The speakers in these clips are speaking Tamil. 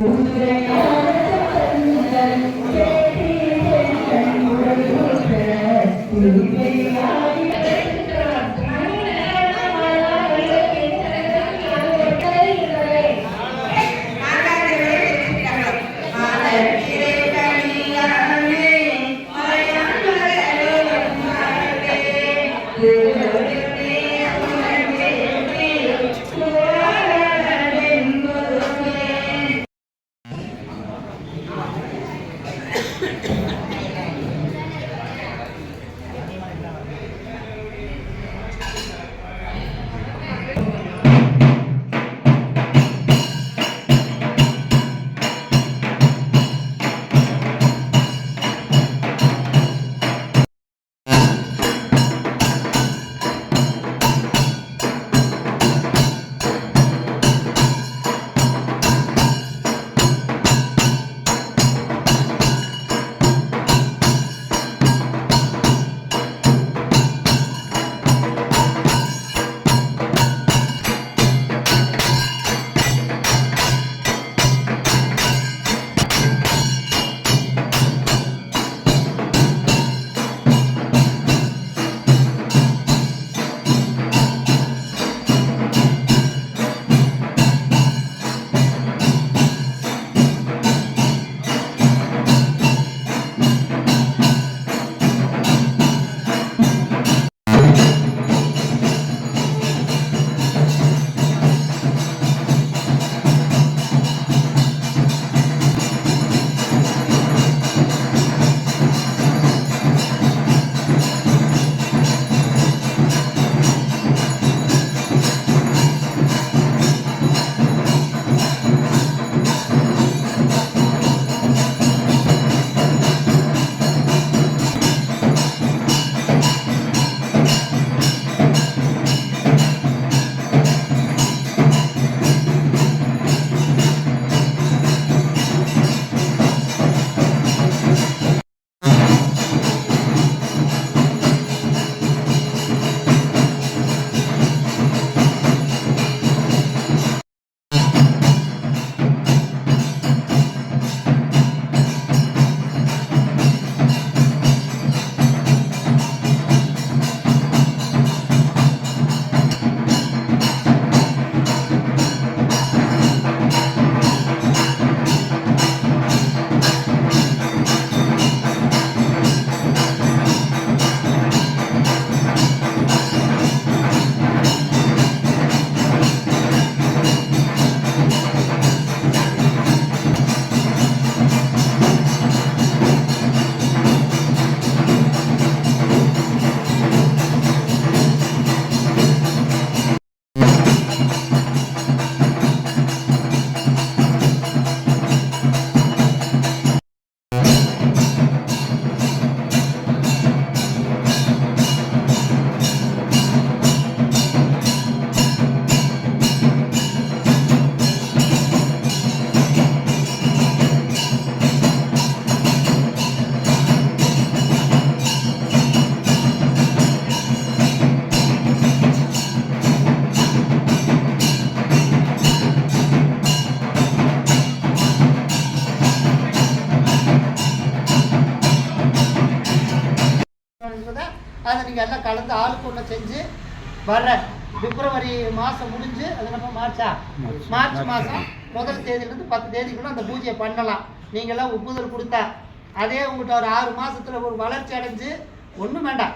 என்பதை வர்ற பிப்ரவரி மாதம் முடிஞ்சு அது நம்ம மார்ச்சா? மார்ச். மாதம் முதல் தேதியிலேருந்து பத்து தேதிக்குள்ள அந்த பூஜையை பண்ணலாம். நீங்களாம் ஒப்புதல் கொடுத்தா. அதே உங்கள்கிட்ட ஒரு ஆறு மாசத்துல ஒரு வளர்ச்சி அடைஞ்சு ஒன்றும் வேண்டாம்.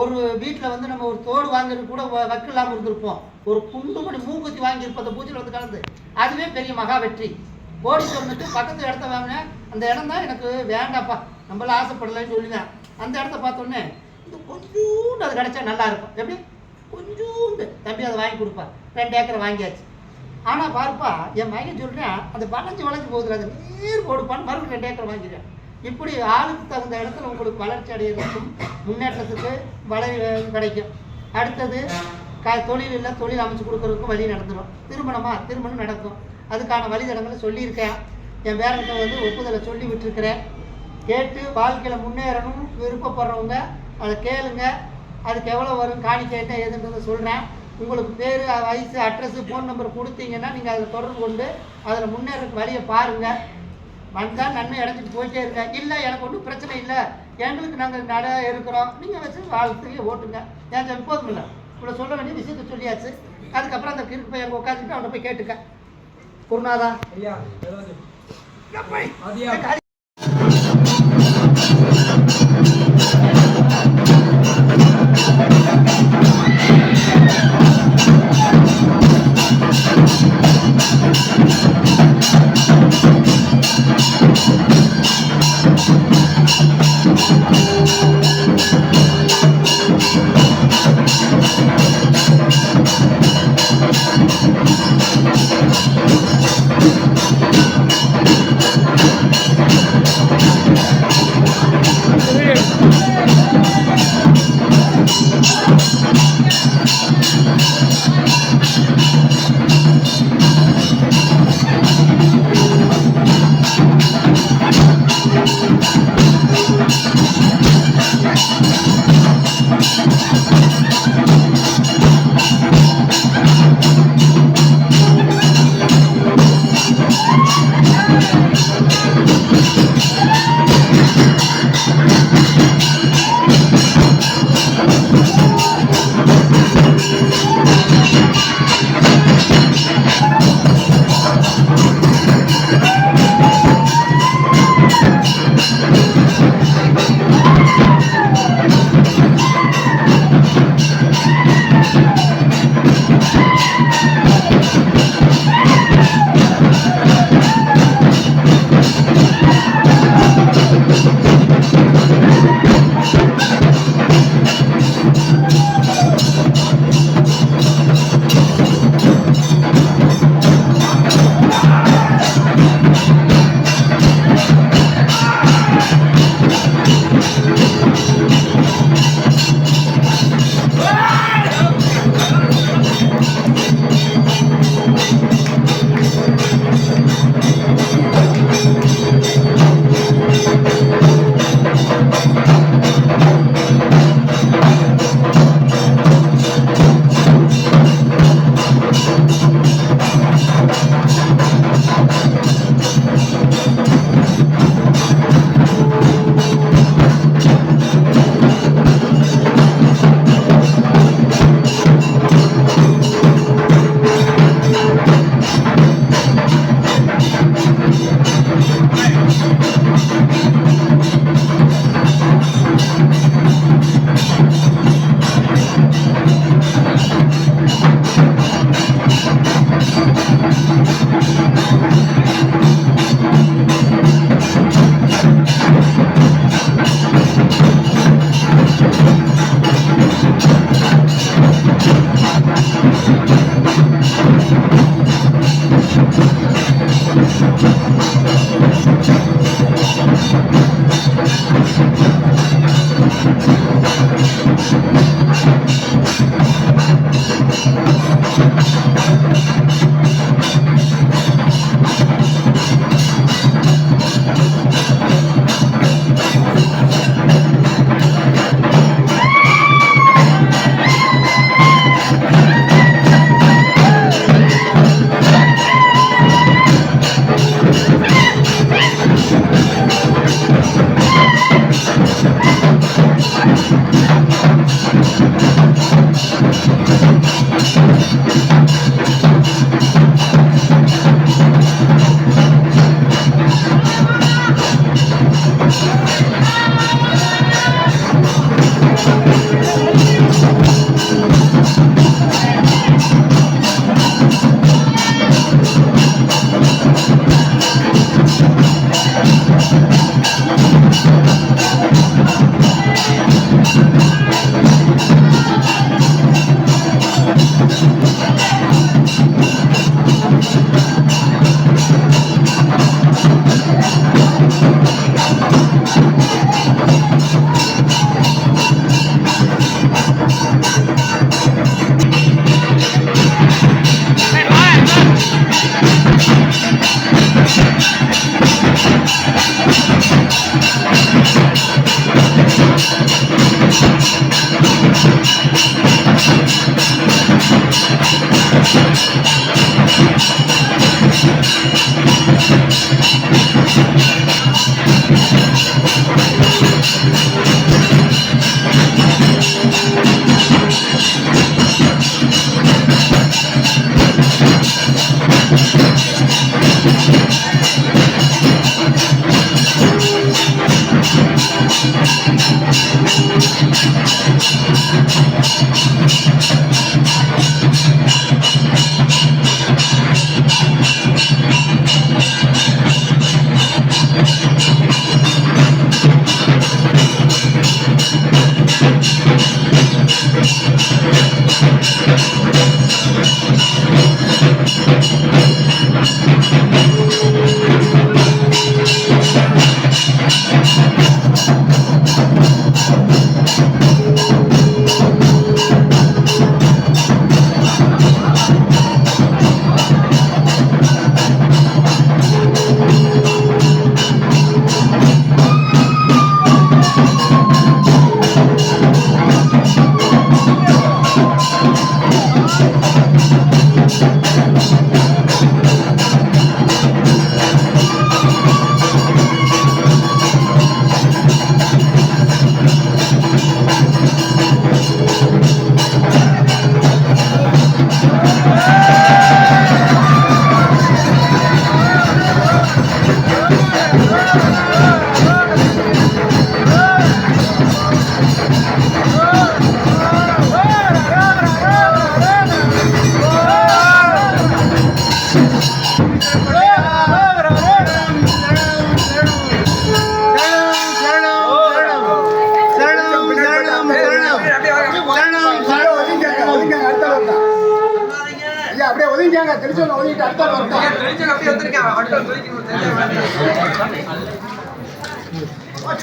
ஒரு வீட்டில் வந்து நம்ம ஒரு தோடு வாங்குறது கூட வக்கு இல்லாமல் இருந்திருப்போம். ஒரு குண்டு மணி மூக்குத்தி வாங்கியிருப்போம் அந்த பூஜையில் வந்து கலந்து. அதுவே பெரிய மகா வெற்றி. கோடீஸ்வரனுக்கு பக்கத்து இடத்த வாங்கினேன் அந்த இடம் தான் எனக்கு வேண்டாப்பா. நம்மளாம் ஆசைப்படலைன்னு சொல்லினேன் அந்த இடத்த பார்த்தோன்னே இது கொஞ்சோண்டு அது கிடைச்சா நல்லா இருக்கும். எப்படி? கொஞ்சோண்டு தம்பி அதை வாங்கி கொடுப்பா ரெண்டு ஏக்கரை வாங்கியாச்சு. ஆனால் பார்ப்பா என் மகன் சொல்கிறேன் அந்த வளைஞ்சு வளைஞ்சு போகுதுல அது நீர் கொடுப்பான்னு மறுபடியும் ரெண்டு ஏக்கர் வாங்கிடுறேன். இப்படி ஆளுக்கு தகுந்த இடத்துல உங்களுக்கு வளர்ச்சி அடையிறதுக்கும் முன்னேற்றத்துக்கு வளை கிடைக்கும். அடுத்தது க தொழில் இல்லை தொழில் அமைச்சு கொடுக்குறதுக்கும் வழி நடந்துடும் திருமணமா திருமணம் நடக்கும். அதுக்கான வழித்தடங்களை சொல்லியிருக்கேன். என் பேரன்கிட்ட வந்து ஒப்புதலை சொல்லி விட்டுருக்கிறேன் கேட்டு வாழ்க்கையில் முன்னேறணும் விருப்பப்படுறவங்க அதை கேளுங்க. அதுக்கு எவ்வளோ வரும் காணிக்கை என்ன ஏதுன்றதை சொல்கிறேன் உங்களுக்கு பேர் வயசு அட்ரஸ் ஃபோன் நம்பர் கொடுத்தீங்கன்னா நீங்கள் அதில் தொடர்பு கொண்டு அதில் முன்னேறதுக்கு வழியை பாருங்கள் வந்தால் நன்மை அடைஞ்சிட்டு போயிட்டே இருங்க இல்லை எனக்கு ஒன்றும் பிரச்சனை இல்லை எங்களுக்கு நாங்கள் நட இருக்கிறோம் நீங்கள் வச்சு வாழ்த்துக்கு ஓட்டுங்க ஏன் சாமி போதுமில்ல இவ்வளோ சொல்ல வேண்டிய விஷயத்த சொல்லியாச்சு அதுக்கப்புறம் அந்த கிறுக்கு போய் அங்கே உட்காந்துட்டு அவனை போய் கேட்டுக்க குருநாதா ஐயா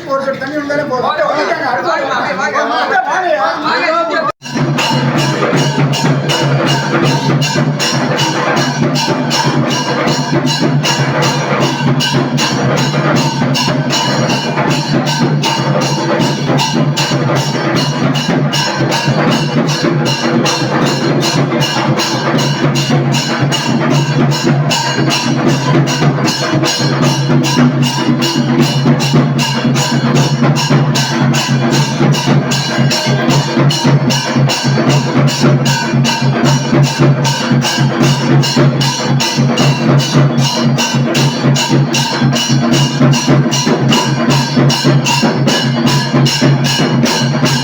ஒரு சொட்டு தண்ணி இருந்தாலே போதும் அப்படியே ஒதுங்கிக்காங்க you.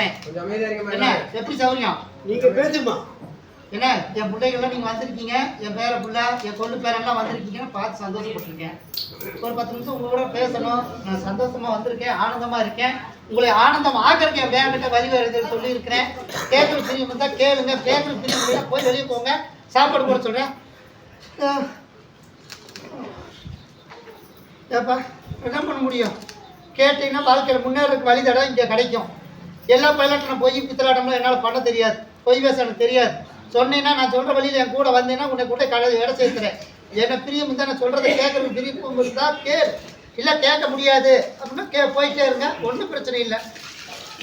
என்ன. எப்படி சௌரியம்? நீங்க பேசுமா? என்ன என் பிள்ளைகள்லாம் நீங்க வந்திருக்கீங்க என் பேர பிள்ளை என் கொள்ளு பேரெல்லாம் வந்திருக்கீங்கன்னு பார்த்து சந்தோஷப்பட்டிருக்கேன். ஒரு பத்து நிமிஷம் உங்க கூட பேசணும். நான் சந்தோஷமா வந்திருக்கேன் ஆனந்தமா இருக்கேன். உங்களை ஆனந்தம் ஆக்கிறதுக்கு என் பேரன்கிட்ட வழி வருது சொல்லியிருக்கிறேன். கேட்குற பிரியம் இருந்தா கேளுங்க பிரியம் இல்லையா போய் வெளியே போங்க. சாப்பாடு போட சொல்றேன். அஹ். ஏப்பா என்ன பண்ண முடியும்? கேட்டீங்கன்னா வாழ்க்கையில் முன்னேறதுக்கு வழி தடம் இங்கே கிடைக்கும். எல்லா பைலட்டும் பொய் பித்தலாட்டம்லாம் என்னால் பண்ண தெரியாது. பொய் பேச எனக்கு தெரியாது. சொன்னேன்னா நான் சொல்கிற வழியில் என் கூட வந்தேன்னா உன்னை கூட கடை இட சேர்த்துறேன் என்ன பிரியம் இருந்தால் நான் சொல்கிறத கேட்குறது பிரியம் இருந்தால் கேள். இல்லை கேட்க முடியாது. அப்படின்னா கே போயிட்டே இருங்க. ஒன்றும் பிரச்சனை இல்லை.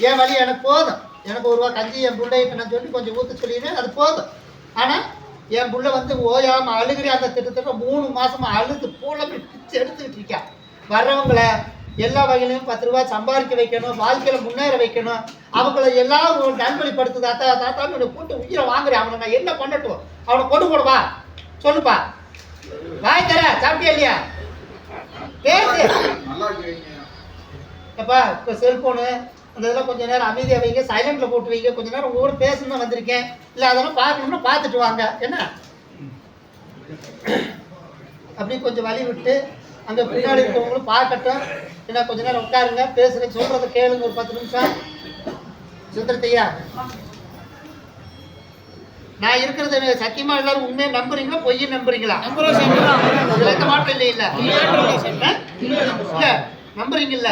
என் வழி எனக்கு போதும். எனக்கு ஒரு ரூபா கஞ்சி என் பிள்ளைகிட்ட நான் சொல்லி கொஞ்சம் ஊற்ற சொல்லிடுறேன். அது போதும். ஆனால் என் புள்ள வந்து ஓயாமல் அழுகிறே அந்த திட்டத்தட்ட மூணு மாதமாக அழுது பூலமே பிச்சு எடுத்துக்கிட்டு இருக்கேன் வர்றவங்களை எல்லா வகையிலையும் பத்து ரூபாய் சம்பாதிக்க வைக்கணும் வாழ்க்கையில முன்னேற வைக்கணும். அவங்கள எல்லாரும் நல்வழிப்படுத்து தாத்தா தாத்தான்னு என்னை கூட்டு உயிரை வாங்குறேன். அவனை நான் என்ன பண்ணட்டும்? அவனை கொண்டு போடுவா சொல்லுப்பா. வாய் தர சாப்பிட்டியா இல்லையா? பேசு. எப்பா இப்போ செல்ஃபோனு அந்த இதெல்லாம் கொஞ்ச நேரம் அமைதியாக வைங்க. சைலண்டில் போட்டு வைங்க. கொஞ்ச நேரம் உங்க கூட பேசணும் வந்திருக்கேன். இல்லை அதெல்லாம் பார்க்கணும்னா பார்த்துட்டு வாங்க. என்ன? அப்படி கொஞ்சம் வழி விட்டு அங்கே பின்னாடி இருக்கவங்களும் பார்க்கட்டும். என்ன கொஞ்ச நேரம் உட்காருங்க பேசுகிறேன் சொல்கிறத கேளுங்க ஒரு பத்து நிமிஷம். சுந்தரத்தையா நான் இருக்கிறது சத்தியமா எல்லாரும் உண்மையை நம்புறீங்களா பொய்யை நம்புறீங்களா? எந்த மாற்றம் இல்லை? இல்ல? இல்ல நம்புறீங்கல்ல?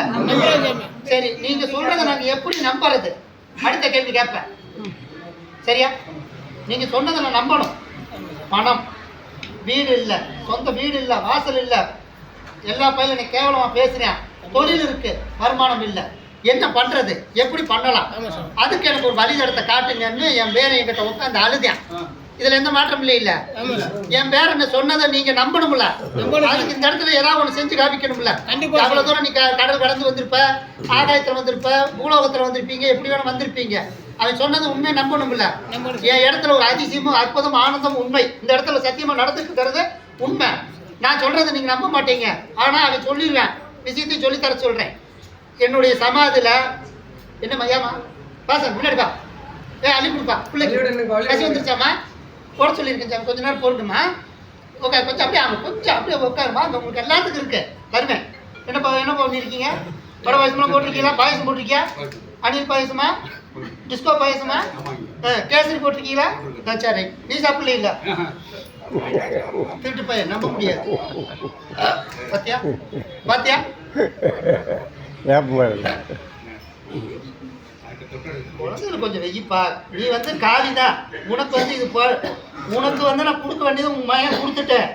சரி நீங்க சொல்றதை நாங்க எப்படி நம்புறது? அடுத்த கேள்வி கேட்பேன். சரியா? நீங்க சொன்னதை நான் நம்பணும். பணம் வீடு இல்ல சொந்த வீடு இல்ல வாசல் இல்ல. எல்லா பையனும் நீ கேவலமா பேசுறேன் தொழில் இருக்கு வருமானம் இல்ல. என்ன பண்றது? எப்படி பண்ணலாம்? அதுக்கு எனக்கு ஒரு வழி தடத்தை காட்டுங்கன்னு என் பேரை என்கிட்ட உட்காந்து அழுதேன். இதுல எந்த மாற்றம் இல்லை இல்ல. என் பேர் என்ன சொன்னதை நீங்க நம்பணும்ல. அதுக்கு இந்த இடத்துல ஏதாவது ஒண்ணு செஞ்சு காமிக்கணும்ல. அவ்வளவு தூரம் நீ கடல் கடந்து வந்திருப்ப ஆகாயத்துல வந்திருப்ப பூலோகத்துல வந்திருப்பீங்க எப்படி வேணும் வந்திருப்பீங்க. அவன் சொன்னது உண்மையை நம்பணும்ல. என் இடத்துல ஒரு அதிசயமும் அற்புதம் ஆனந்தம் உண்மை. இந்த இடத்துல சத்தியமா நடந்துட்டு இருக்கிறது உண்மை. நான் சொல்றதை நீங்க நம்ப மாட்டீங்க. ஆனா அவன் சொல்லிடுவேன். விஷயத்தையும் சொல்லித் தர சொல்றேன். என்னுடைய சமாதியில என்ன மையாமா? பாச முன்னாடி பா ஏ அள்ளி கொடுப்பா பிள்ளைக்கு. பசி விடுங்க. வந்துருச்சாமா போட சொல்லியிருக்கேன் கொஞ்ச நேரம் போட்டுமா ஓகே கொஞ்சம் அப்படியே ஆமாம் கொஞ்சம் அப்படியே உட்காருமா? அங்கே உங்களுக்கு எல்லாத்துக்கும் இருக்கு. தருவேன் என்னப்பா என்ன பண்ணியிருக்கீங்க வடை பாயசம்லாம் போட்டிருக்கீங்களா? பாயசம் போட்டிருக்கியா? அணில் பாயசமா? டிஸ்கோ பாயசமா? ஆ, கேசரி போட்டிருக்கீங்களா? சரி. நீ சாப்பிடல திருட்டு பையன் நம்ப முடியாது. பாத்தியா? பாத்தியா? குழந்தைகளை கொஞ்சம் வெயிப்பா. நீ வந்து காலிதான். உனக்கு வந்து இது உனக்கு வந்து நான் கொடுக்க வேண்டியது உன் மகன் கொடுத்துட்டேன்.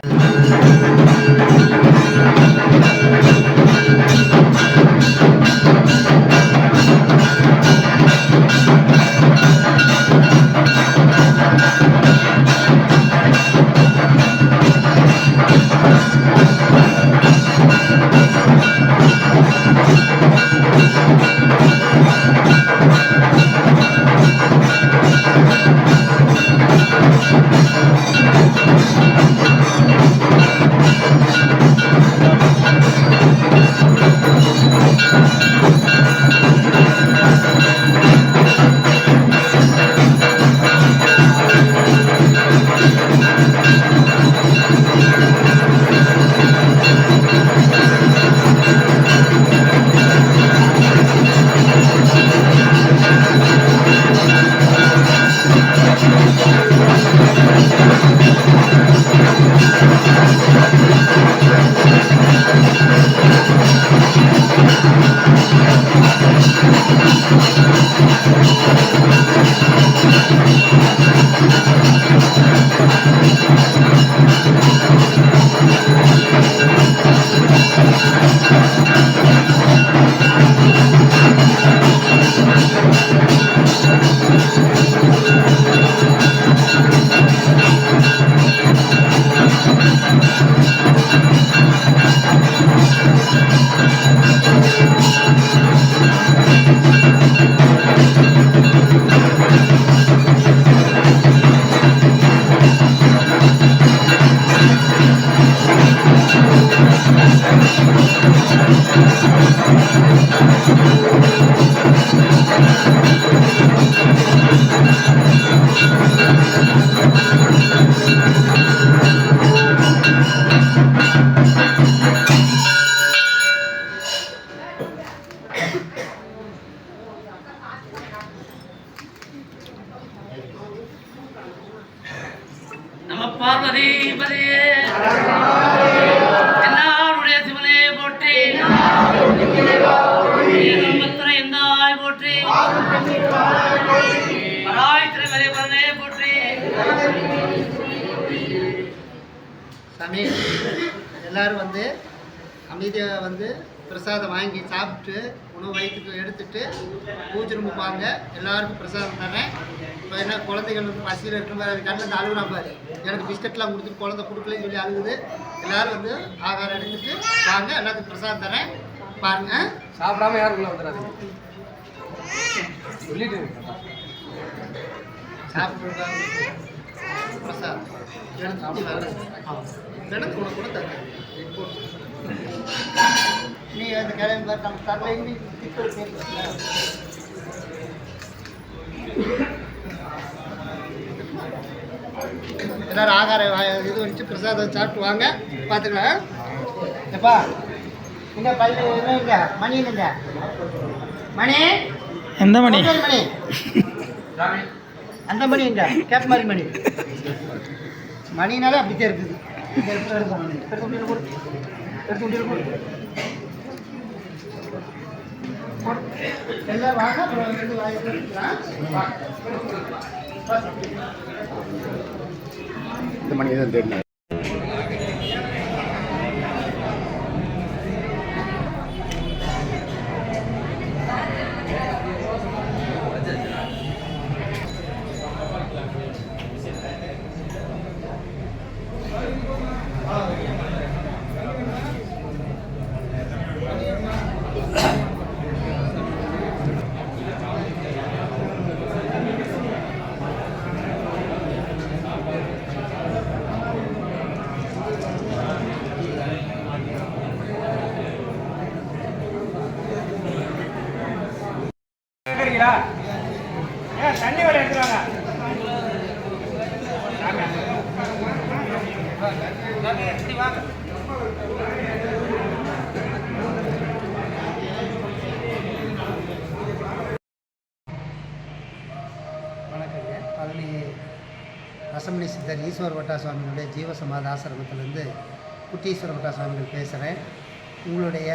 சாமி எல்லாரும் வந்து அமைதியாக வந்து பிரசாதம் வாங்கி சாப்பிட்டு உணவு வயிற்றுக்கு எடுத்துட்டு பூஜை ரூம் வாங்க. எல்லாருக்கும் பிரசாதம் தரேன் இப்போ என்ன குழந்தைகள் வந்து பசியில் இருக்கிற மாதிரி கண்ணில் இந்த அழுகுறா பாரு. எனக்கு பிஸ்கட்லாம் கொடுத்துட்டு குழந்தை கொடுக்கலன்னு சொல்லி அழுகுது. எல்லாரும் வந்து ஆகாரம் எடுத்துட்டு வாங்க. எல்லாத்துக்கும் பிரசாதம் தரேன் பாருங்க. சாப்பிடாம யாரும் உள்ள வந்துடாதீங்க சொல்லிட்டு சாப்பிட்டு பிரசாதம். எடுத்துட்டு வரேன். கிளம்பி வர நம்ம தரல நீ திட்டு பேசுல எல்லாரும் ஆகாரம் வா- இது வச்சு பிரசாதம் சாப்பிட்டு வாங்க. பார்த்துக்கலாம். எப்பா? இங்க பல்லு இங்க மணி இல்லைங்க மணி? எந்த மணி? மணி. அந்த மணி எங்க? கேப் மாதிரி மணி. மணினாலே அப்படித்தான் இருக்குது. எல்லாம் வாங்க அப்புறம் எடுத்துக்கலாம். மணி தான் தேடினேன் இருக்கிறீங்களா ஏன் தண்ணி வடை எடுத்துருவாங்க வணக்கங்க பழனி ரசமணி பட்டா சுவாமிகளுடைய ஜீவசமாத ஆசிரமத்திலேருந்து குட்டீஸ்வர பட்டா சுவாமிகள் பேசுகிறேன். உங்களுடைய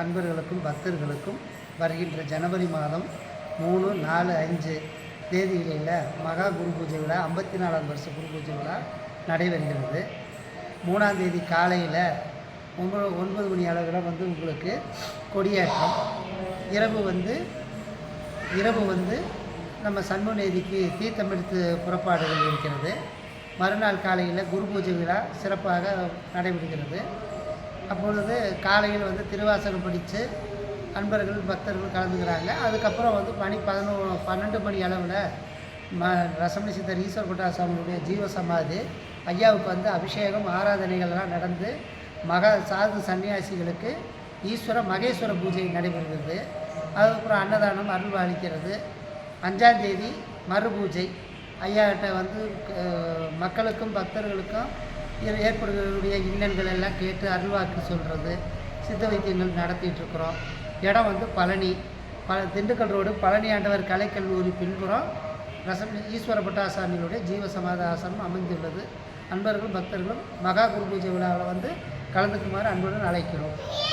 அன்பர்களுக்கும் பக்தர்களுக்கும் வருகின்ற ஜனவரி மாதம் மூணு நாலு அஞ்சு தேதிகளில் மகா குரு பூஜை விழா ஐம்பத்தி நாலாம் வருஷ குரு பூஜை விழா நடைபெறுகிறது. மூணாம் தேதி காலையில் ஒன்பது ஒன்பது மணி அளவில் வந்து உங்களுக்கு கொடியேற்றம். இரவு வந்து இரவு வந்து நம்ம சண்முநேதிக்கு தீர்த்தமெடுத்து புறப்பாடுகள் இருக்கிறது. மறுநாள் காலையில் குரு பூஜை விழா சிறப்பாக நடைபெறுகிறது. அப்பொழுது காலையில் வந்து திருவாசகம் படித்து அன்பர்கள் பக்தர்கள் கலந்துக்கிறாங்க. அதுக்கப்புறம் வந்து மணி பதினோ பன்னெண்டு மணி அளவில் ம ரசமணி சித்தர் ஈஸ்வர் குட்டாசாமியுடைய ஜீவ ஜீவசமாதி ஐயாவுக்கு வந்து அபிஷேகம் ஆராதனைகள்லாம் நடந்து மக சாது சன்னியாசிகளுக்கு ஈஸ்வர மகேஸ்வர பூஜை நடைபெறுகிறது. அதுக்கப்புறம் அன்னதானம் அருள் அளிக்கிறது அஞ்சாம் மறுபூஜை. மறு ஐயாட்ட வந்து மக்களுக்கும் பக்தர்களுக்கும் ஏ- ஏற்படக்கூடிய இன்னல்கள் எல்லாம் கேட்டு அருள்வாக்கு சொல்கிறது சித்த வைத்தியங்கள் நடத்திட்டுருக்குறோம் இடம் வந்து பழனி. பல திண்டுக்கல் ரோடு பழனி ஆண்டவர் கலைக்கல்லூரி பின்புறம் ரசம் ஈஸ்வர பட்டாசாமிகளுடைய ஜீவசமாத ஆசிரமம் அமைந்துள்ளது. அன்பர்களும் பக்தர்களும் மகா குரு பூஜை விழாவில் வந்து கலந்துக்குமாறு அன்புடன் அழைக்கிறோம்.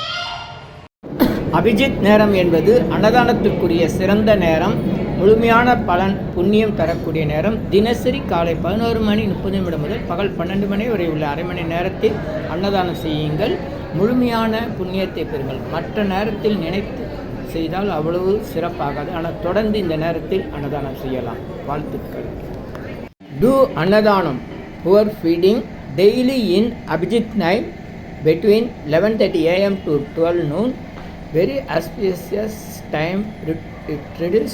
அபிஜித் நேரம் என்பது அன்னதானத்திற்குரிய சிறந்த நேரம். முழுமையான பலன் புண்ணியம் தரக்கூடிய நேரம். தினசரி காலை பதினோரு மணி முப்பது நிமிடம் முதல் பகல் பன்னெண்டு மணி வரை உள்ள அரை மணி நேரத்தில் அன்னதானம் செய்யுங்கள். முழுமையான புண்ணியத்தை பெறுங்கள். மற்ற நேரத்தில் நினைத்து செய்தால் அவ்வளவு சிறப்பாகாது. ஆனால் தொடர்ந்து இந்த நேரத்தில் அன்னதானம் செய்யலாம். வாழ்த்துக்கள். To annadanam. Poor feeding daily in Abhijit night between 11.30 am to 12 noon. Very auspicious time, it it reduces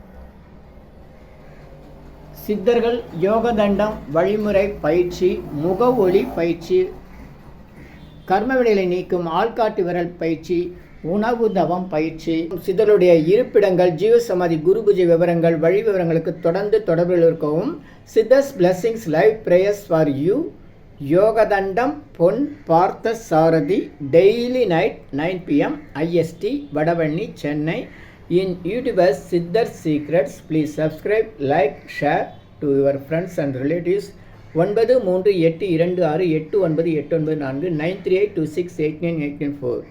சித்தர்கள் யோகதண்டம் வழிமுறை பயிற்சி முக ஒளி பயிற்சி கர்மவினைகளை நீக்கும் ஆள்காட்டு விரல் பயிற்சி உணவு தவம் பயிற்சி சித்தருடைய இருப்பிடங்கள் ஜீவசமாதி குரு பூஜை விவரங்கள் வழி விவரங்களுக்கு தொடர்ந்து தொடர்பில் இருக்கவும். Siddhars blessings live prayers for you Yogadandam Pon Parthasarathy daily night nine PM IST Vadavanni Chennai. In YouTubers Siddhar secrets please subscribe like share to your friends and relatives ஒன்பது மூன்று எட்டு இரண்டு ஆறு எட்டு ஒன்பது எட்டு ஒன்பது நான்கு nine three eight two six eight nine eight nine four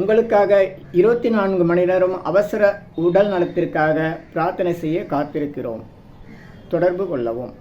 உங்களுக்காக இருபத்தி நான்கு மணி நேரம் அவசர உடல் நலத்திற்காக பிரார்த்தனை செய்ய காத்திருக்கிறோம். தொடர்பு கொள்ளவும்.